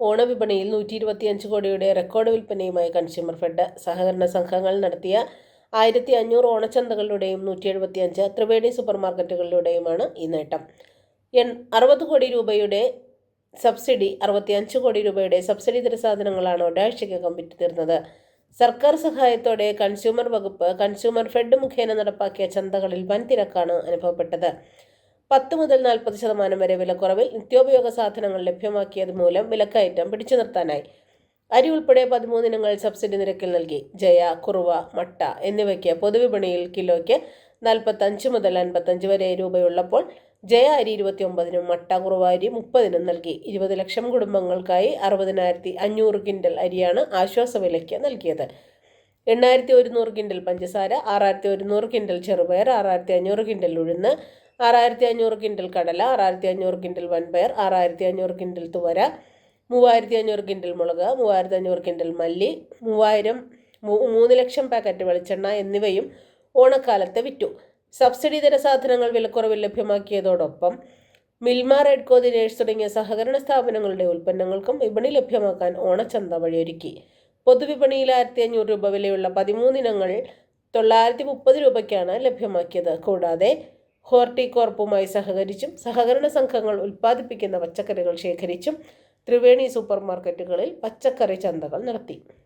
ഓണവിപണിയിൽ നൂറ്റി ഇരുപത്തിയഞ്ച് കോടിയുടെ റെക്കോർഡ് വിൽപ്പനയുമായി കൺസ്യൂമർ ഫെഡ്. സഹകരണ സംഘങ്ങൾ നടത്തിയ ആയിരത്തി അഞ്ഞൂറ് ഓണച്ചന്തകളിലൂടെയും നൂറ്റി എഴുപത്തിയഞ്ച് ത്രിവേണി സൂപ്പർ മാർക്കറ്റുകളിലൂടെയുമാണ് ഈ നേട്ടം. എൺ അറുപത് കോടി രൂപയുടെ സബ്സിഡി അറുപത്തിയഞ്ച് കോടി രൂപയുടെ സബ്സിഡി ഇതര സാധനങ്ങളാണ് ഒരാഴ്ചയ്ക്കകം വിറ്റുതീർന്നത്. സർക്കാർ സഹായത്തോടെ കൺസ്യൂമർ വകുപ്പ് കൺസ്യൂമർ ഫെഡ് മുഖേന നടപ്പാക്കിയ ചന്തകളിൽ വൻ തിരക്കാണ് അനുഭവപ്പെട്ടത്. പത്ത് മുതൽ നാൽപ്പത് ശതമാനം വരെ വിലക്കുറവിൽ നിത്യോപയോഗ സാധനങ്ങൾ ലഭ്യമാക്കിയത് മൂലം വിലക്കയറ്റം പിടിച്ചു നിർത്താനായി. അരി ഉൾപ്പെടെ പതിമൂന്നിനങ്ങൾ സബ്സിഡി നിരക്കിൽ നൽകി. ജയ കുറുവ മട്ട എന്നിവയ്ക്ക് പൊതുവിപണിയിൽ കിലോയ്ക്ക് നാൽപ്പത്തഞ്ച് മുതൽ അൻപത്തഞ്ച് വരെ രൂപയുള്ളപ്പോൾ ജയ അരി ഇരുപത്തി ഒമ്പതിനും മട്ട കുറുവ അരി മുപ്പതിനും നൽകി. ഇരുപത് ലക്ഷം കുടുംബങ്ങൾക്കായി അറുപതിനായിരത്തി അഞ്ഞൂറ് കിൻഡൽ അരിയാണ് ആശ്വാസ വിലയ്ക്ക് നൽകിയത്. എണ്ണായിരത്തി ഒരുന്നൂറ് കിൻഡൽ പഞ്ചസാര ആറായിരത്തി ഒരുന്നൂറ് കിൻഡൽ ചെറുപയർ ആറായിരത്തി അഞ്ഞൂറ് കിൻഡൽ ഉഴുന്ന് ആറായിരത്തി അഞ്ഞൂറ് കിൻഡൽ കടല ആറായിരത്തി അഞ്ഞൂറ് കിൻഡൽ വൻപയർ ആറായിരത്തി അഞ്ഞൂറ് കിൻഡൽ തുവര മൂവായിരത്തി അഞ്ഞൂറ് കിൻഡൽ മുളക് മൂവായിരത്തി അഞ്ഞൂറ് കിൻഡൽ മല്ലി മൂവായിരം മൂന്ന് ലക്ഷം പാക്കറ്റ് വെളിച്ചെണ്ണ എന്നിവയും ഓണക്കാലത്ത് വിറ്റു. സബ്സിഡി ഇതര സാധനങ്ങൾ വിലക്കുറവിൽ ലഭ്യമാക്കിയതോടൊപ്പം മിൽമ റെഡ്കോ ദിനേഴ്സ് തുടങ്ങിയ സഹകരണ സ്ഥാപനങ്ങളുടെ ഉൽപ്പന്നങ്ങൾക്കും വിപണി ലഭ്യമാക്കാൻ ഓണച്ചന്ത വഴിയൊരുക്കി. പൊതുവിപണിയിൽ ആയിരത്തി അഞ്ഞൂറ് രൂപ വിലയുള്ള പതിമൂന്നിനങ്ങൾ തൊള്ളായിരത്തി മുപ്പത് രൂപയ്ക്കാണ് ലഭ്യമാക്കിയത്. കൂടാതെ ഹോർട്ടികോർപ്പുമായി സഹകരിച്ചും സഹകരണ സംഘങ്ങൾ ഉൽപ്പാദിപ്പിക്കുന്ന പച്ചക്കറികൾ ശേഖരിച്ചും ത്രിവേണി സൂപ്പർ മാർക്കറ്റുകളിൽ പച്ചക്കറി ചന്തകൾ നടത്തി.